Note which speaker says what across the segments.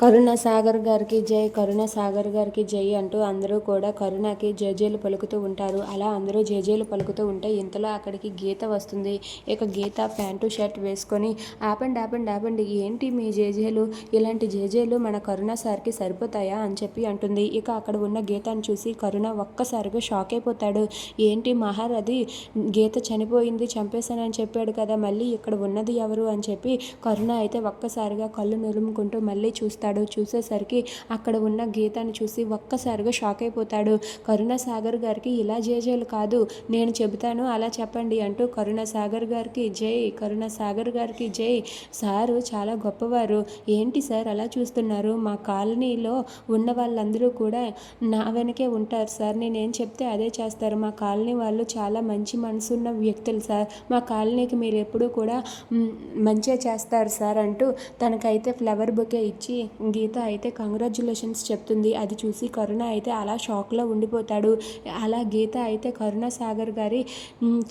Speaker 1: కరుణాసాగర్ గారికి జై కరుణాసాగర్ గారికి జై అంటూ అందరూ కూడా కరుణకి జేజేలు పలుకుతూ ఉంటారు. అలా అందరూ జేజేలు పలుకుతూ ఉంటే ఇంతలో అక్కడికి గీత వస్తుంది. ఇక గీత ప్యాంటు షర్ట్ వేసుకొని ఆపండి ఆపండి ఆపండి. ఏంటి మీ జేజేలు? ఇలాంటి జేజేలు మన కరుణ సార్కి సరిపోతాయా అని చెప్పి అంటుంది. ఇక అక్కడ ఉన్న గీతను చూసి కరుణ ఒక్కసారిగా షాక్ అయిపోతాడు. ఏంటి మహారథి? గీత చనిపోయింది చంపేశానని చెప్పాడు కదా మళ్ళీ ఇక్కడ ఉన్నది ఎవరు అని చెప్పి కరుణ అయితే ఒక్కసారిగా కళ్ళు నులుముకుంటూ మళ్ళీ చూస్తాడు. చూసేసరికి అక్కడ ఉన్న గీతను చూసి ఒక్కసారిగా షాక్ అయిపోతాడు. కరుణాసాగర్ గారికి ఇలా జేజేలు కాదు నేను చెబుతాను అలా చెప్పండి అంటూ కరుణాసాగర్ గారికి జై కరుణాసాగర్ గారికి జై. సారు చాలా గొప్పవారు. ఏంటి సార్ అలా చూస్తున్నారు? మా కాలనీలో ఉన్న వాళ్ళందరూ కూడా నా వెనకే ఉంటారు సార్. నేనేం చెప్తే అదే చేస్తారు. మా కాలనీ వాళ్ళు చాలా మంచి మనసున్న వ్యక్తులు సార్. మా కాలనీకి మీరు ఎప్పుడూ కూడా మంచిగా చేస్తారు సార్ అంటూ తనకైతే ఫ్లవర్ బొకే ఇచ్చి గీత అయితే కంగ్రాచులేషన్స్ చెప్తుంది. అది చూసి కరుణ అయితే అలా షాక్లో ఉండిపోతాడు. అలా గీత అయితే కరుణ సాగర్ గారి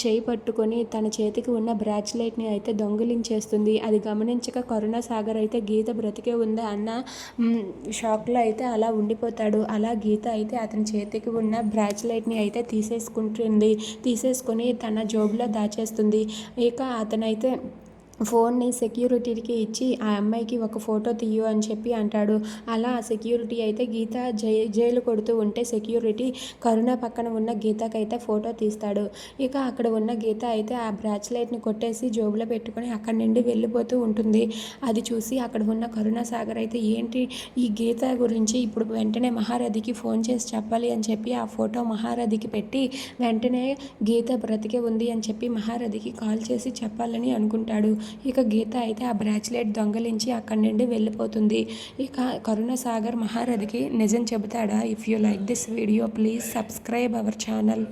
Speaker 1: చేయి పట్టుకొని తన చేతికి ఉన్న బ్రాచ్లైట్ని అయితే దొంగిలించేస్తుంది. అది గమనించక కరుణ సాగర్ అయితే గీత బ్రతికే ఉందా అన్న షాక్లో అయితే అలా ఉండిపోతాడు. అలా గీత అయితే అతని చేతికి ఉన్న బ్రాచ్లైట్ని అయితే తీసేసుకుంటుంది. తీసేసుకొని తన జోబులో దాచేస్తుంది. ఇక అతనైతే ఫోన్ని సెక్యూరిటీకి ఇచ్చి ఆ అమ్మాయికి ఒక ఫోటో తీయు అని చెప్పి అంటాడు. అలా ఆ సెక్యూరిటీ అయితే గీత జై జైలు కొడుతూ ఉంటే సెక్యూరిటీ కరుణ పక్కన ఉన్న గీతకైతే ఫోటో తీస్తాడు. ఇక అక్కడ ఉన్న గీత అయితే ఆ బ్రాచ్లైట్ని కొట్టేసి జోబులో పెట్టుకొని అక్కడి నుండి వెళ్ళిపోతూ ఉంటుంది. అది చూసి అక్కడ ఉన్న కరుణ సాగర్ అయితే ఏంటి ఈ గీత గురించి? ఇప్పుడు వెంటనే మహారథికి ఫోన్ చేసి చెప్పాలి అని చెప్పి ఆ ఫోటో మహారథికి పెట్టి వెంటనే గీత బ్రతికే ఉంది అని చెప్పి మహారథికి కాల్ చేసి చెప్పాలని అనుకుంటాడు. ఇక గీత అయితే ఆ బ్రాచ్లెట్ దొంగలించి అక్కడి నుండి వెళ్ళిపోతుంది. ఇక కరుణ సాగర్ మహారథికి నిజం చెబుతాడా? If you like this video please subscribe our channel